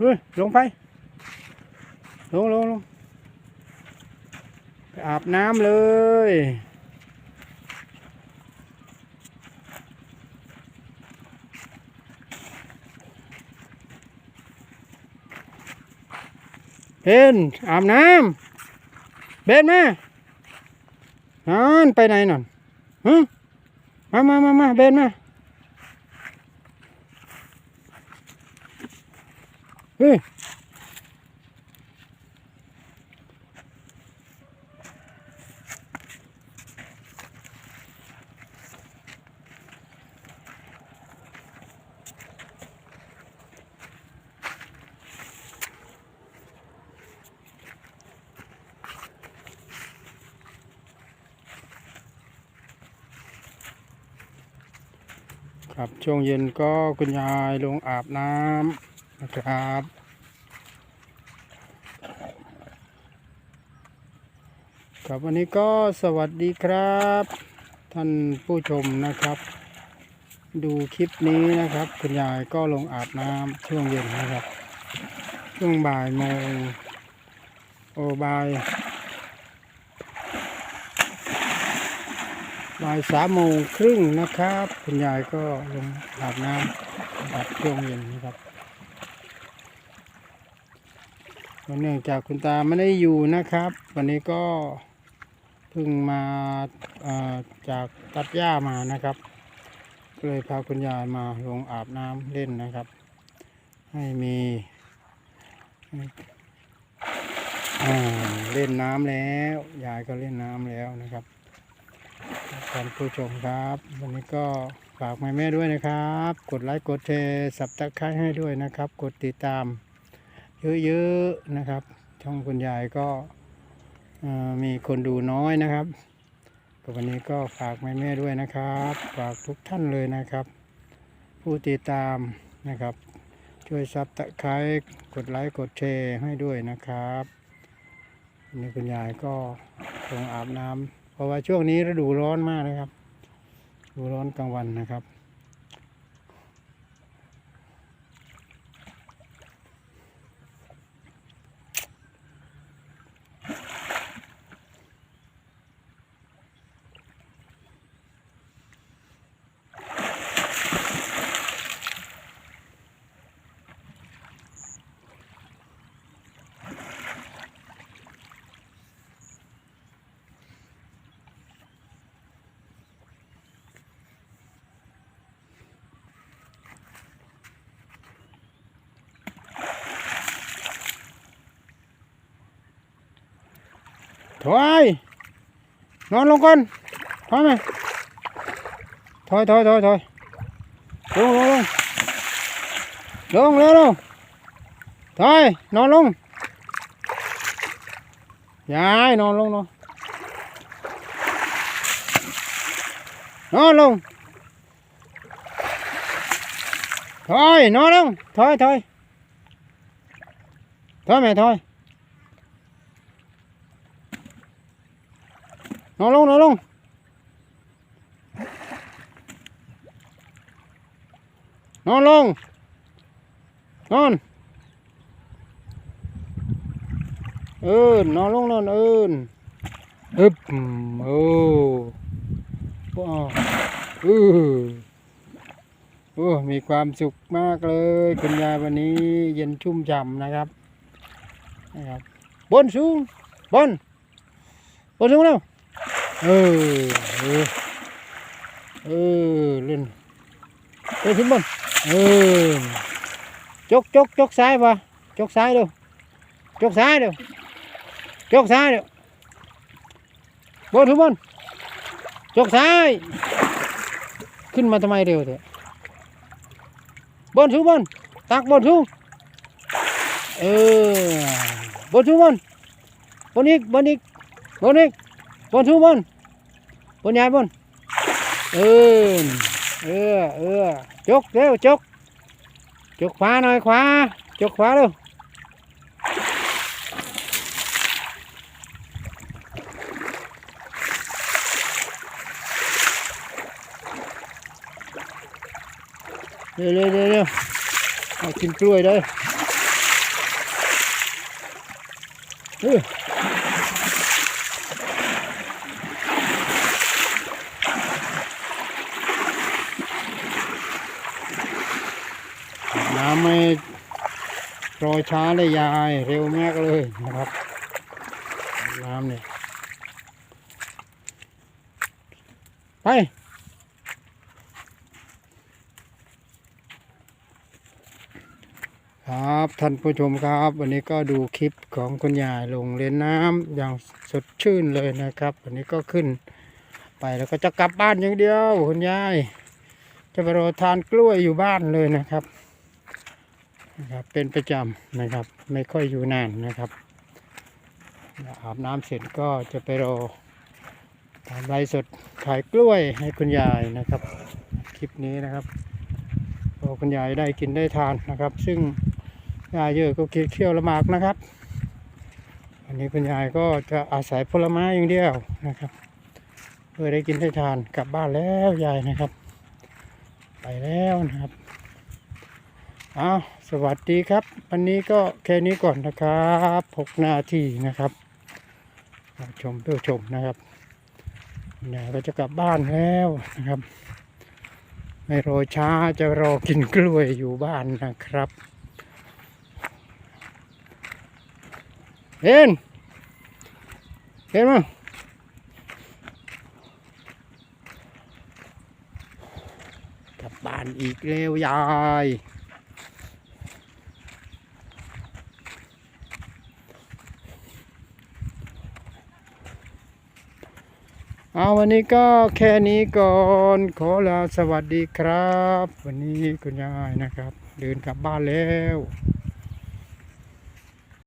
เฮ้ยลงไป ลงลงลงไปอาบน้ำเลยเบนอาบน้ำเบนมานั่นไปไหนนั่นฮะมามามามาเบนมา เฮ้ยครับช่วงเย็นก็คุณยายลงอาบน้ำ นะครับครับวันนี้ก็สวัสดีครับ ท่านผู้ชมนะครับ ดูคลิปนี้นะครับ คุณยายก็ลงอาบน้ำช่วงเย็นนะครับ ช่วงบ่ายโมงโอบ่ายบ่ายสามโมงครึ่งนะครับ คุณยายก็ลงอาบน้ำอาบช่วงเย็นนะครับ เนื่องจากคุณตาไม่ได้อยู่นะครับ วันนี้ก็เพิ่งมาเอ่อจากตัดหญ้ามานะครับ ก็เลยพาคุณยายมาลงอาบน้ำเล่นนะครับ ให้มีเล่นน้ำแล้วยายก็เล่นน้ำแล้วนะครับท่านผู้ชมครับ วันนี้ก็ฝากแม่แม่ด้วยนะครับ กดไลค์กดแชร์สับตะไคร้ให้ด้วยนะครับ กดติดตาม เยอะๆนะครับ ช่องคุณยายก็มีคนดูน้อยนะครับวันนี้ก็ฝากแม่ๆด้วยนะครับ ฝากทุกท่านเลยนะครับ ผู้ติดตามนะครับ ช่วยซับตะไคร้กดไลค์กดแชร์ให้ด้วยนะครับวันนี่คุณยายก็ลงอาบน้ำเพราะว่าช่วงนี้ฤดูร้อนมากนะครับฤดูร้อนกลางวันนะครับ ถอยนอนลงก่อนถอยไหมถอยถอยถอยถอยลงลงลงลงเร็วลงถอย นอนลงนอนลงนอนลงนอนลงถอยถอยถอยแม่ถอยนอนลงนอนเอินนอนลงนอนเอินอึบโอ้ว้าเออโอ้มีความสุขมากเลยคุณยายวันนี้เย็นชุ่มฉ่ำนะครับนะครับบนสูงบนบนสูงแล้ว เออ เออ เออ เล่นเล่นขึ้นบนเออ จกจกจกซ้ายป่ะจกซ้ายดูจกซ้ายดูจกซ้ายดูบนทุกบนจกซ้าย ขึ้นมาทำไมเร็วเถอะบนทุบนตักบนทุเออบนทุบนบนอีกบนอีกบนอีก บนทูบนบนยายบนเออเออเออจกเร็วจกจกขวาหน่อยขวาจกขวาเร็วเร็วเร็วเร็วเร็วเอากินกล้วยเลยเออ ไม่รอช้าเลยยาย เร็วมากเลยนะครับ น้ำเนี่ยไป ครับท่านผู้ชมครับ วันนี้ก็ดูคลิปของคุณยายลงเล่นน้ำอย่างสดชื่นเลยนะครับ วันนี้ก็ขึ้นไปแล้วก็จะกลับบ้านอย่างเดียว คุณยาย จะไปรอทานกล้วยอยู่บ้านเลยนะครับ นะครับเป็นประจำนะครับ ไม่ค่อยอยู่นานนะครับอาบน้ำเสร็จก็จะไปรอทำไรสดขายกล้วยให้คุณยายนะครับ คลิปนี้นะครับพอคุณยายได้กินได้ทานนะครับ ซึ่งยายเยอะก็กินเคี่ยวละมากนะครับ อันนี้คุณยายก็จะอาศัยผลไม้อย่างเดียวนะครับเพื่อได้กินได้ทานกลับบ้านแล้วยายนะครับ ไปแล้วนะครับ อ้าสวัสดีครับ วันนี้ก็แค่นี้ก่อนนะครับหกนาทีนะครับชมเพื่อชมนะครับคุณยายก็จะกลับบ้านแล้วนะครับ ไม่รอช้าจะรอกินกล้วยอยู่บ้านนะครับเห็นเห็นมั้ยกลับบ้านอีกแล้วยาย เอาวันนี้ก็แค่นี้ก่อนขอลาสวัสดีครับ วันนี้คุณยายนะครับ เดินกลับบ้านแล้ว